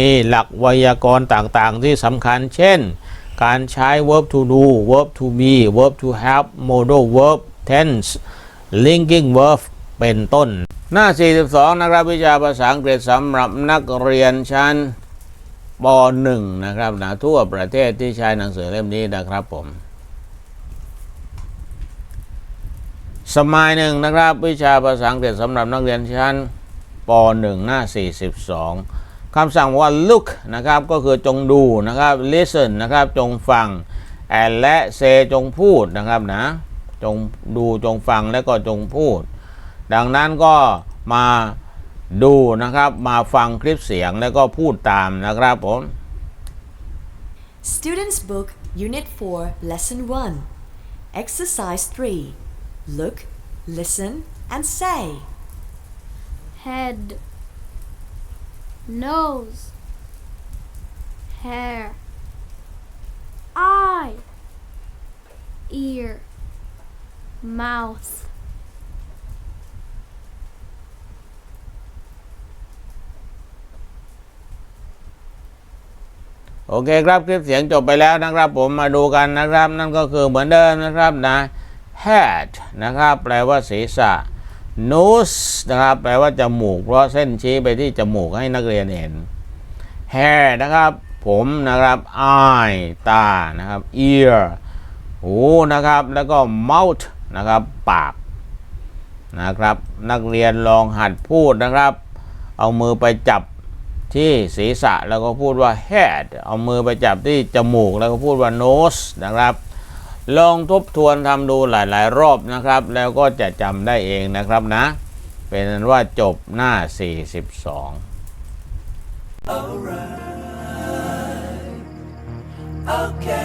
มีหลักไวยากรณ์ต่างๆ ที่สำคัญ เช่น การใช้ verb to do verb to be verb to have modal verb tense linking verb เป็นต้น หน้า 42 นะครับวิชาภาษาอังกฤษสำหรับนักเรียนชั้นป .1 นะครับนะทั่วประเทศที่ใช้หนังสือเล่มนี้นะครับผม สมัยหนึ่งนะครับ วิชาภาษาอังกฤษสำหรับนักเรียนชั้นป .1 หน้า 42 คำสั่งว่า look นะครับก็คือจงดูนะครับ listen นะครับจงฟัง and และ say จงพูดนะครับนะจงดูจงฟังและก็จงพูด ดังนั้นก็มาดูนะครับมาฟังคลิปเสียงแล้วก็พูดตามนะครับผม Students Book, Unit 4, Lesson 1. Exercise 3. Look, listen, and say. head, nose, hair, eye, ear, mouth. โอเคครับคลิปเสียงจบไปแล้วนะครับ ผมมาดูกันนะครับ นั่นก็คือเหมือนเดิมนะครับนะ head นะครับ แปลว่าศีรษะ nose นะครับ แปลว่าจมูก เพราะเส้นชี้ไปที่จมูกให้นักเรียนเห็น hair นะครับ ผมนะครับ eye ตานะครับ ear หูนะครับ แล้วก็ mouth นะครับ ปากนะครับ นักเรียนลองหัดพูดนะครับ เอามือไปจับที่ศีรษะแล้วก็พูดว่า head เอามือไปจับที่จมูกแล้วก็พูดว่า nose นะครับ ลองทบทวนทำดูหลาย ๆ รอบนะครับ แล้วก็จะจำได้เองนะครับนะ เป็นอันว่าจบหน้า 42 Alright. okay.